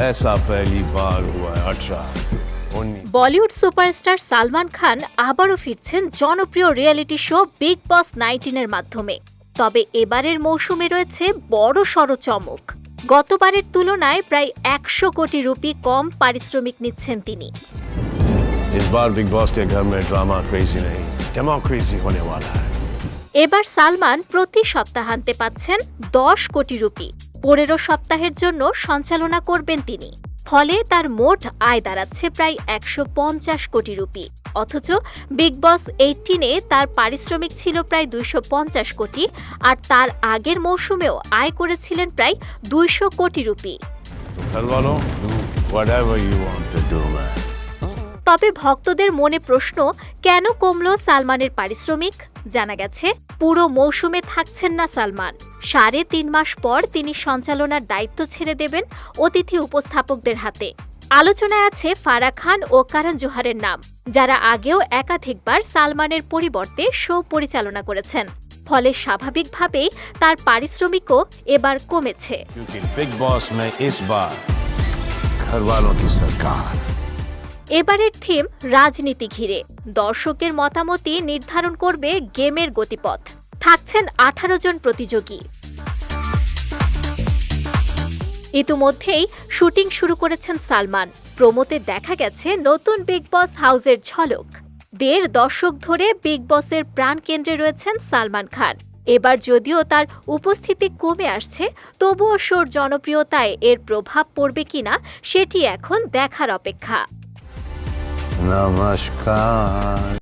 ऐसा पहली बार हुआ है अठारह उन्नीस বলিউড সুপারস্টার সালমান খান আবারও ফিরছেন জনপ্রিয় রিয়েলিটি শো বিগ বস নাইনটিনের মাধ্যমে তবে এবারের মৌসুমে রয়েছে বড় সড় চমক গতবারের তুলনায় প্রায় একশো কোটি রুপি কম পারিশ্রমিক নিচ্ছেন তিনি इस बार बिग बॉस के घर में ड्रामा क्रेजी नहीं डेमोक्रेसी होने वाला है এবার সালমান প্রতি সপ্তাহান্তে পাচ্ছেন দশ কোটি রুপি। পনেরো সপ্তাহের জন্য সঞ্চালনা করবেন তিনি। ফলে তার মোট আয় দাঁড়াচ্ছে প্রায় একশো পঞ্চাশ কোটি রুপি। অথচ বিগ বস এইটিনে তার পারিশ্রমিক ছিল প্রায় দুইশো পঞ্চাশ কোটি আর তার আগের মৌসুমেও আয় করেছিলেন প্রায় দুইশো কোটি রুপি। তবে ভক্তদের মনে প্রশ্ন, কেন কমল সালমানের পারিশ্রমিক? জানা গেছে, পুরো মৌসুমে থাকছেন না সালমান। সাড়ে তিন মাস পর তিনি সঞ্চালনার দায়িত্ব ছেড়ে দেবেন অতিথি উপস্থাপকদের হাতে। আলোচনায় আছে ফারা খান ও কারণ জোহারের নাম, যারা আগেও একাধিকবার সালমানের পরিবর্তে শো পরিচালনা করেছেন। ফলে স্বাভাবিকভাবেই তার পারিশ্রমিকও এবার কমেছে। এবারের থিম রাজনীতি ঘিরে। দর্শকের মতামতই নির্ধারণ করবে গেমের গতিপথ। থাকছেন আঠারো জন প্রতিযোগী। ইতিমধ্যেই শুটিং শুরু করেছেন সালমান। প্রমোতে দেখা গেছে নতুন বিগ বস হাউসের ঝলক। দেড় দশক ধরে বিগ বসের প্রাণকেন্দ্রে রয়েছেন সালমান খান। এবার যদিও তার উপস্থিতি কমে আসছে, তবুও শোর জনপ্রিয়তায় এর প্রভাব পড়বে কিনা সেটি এখন দেখার অপেক্ষা। नमस्कार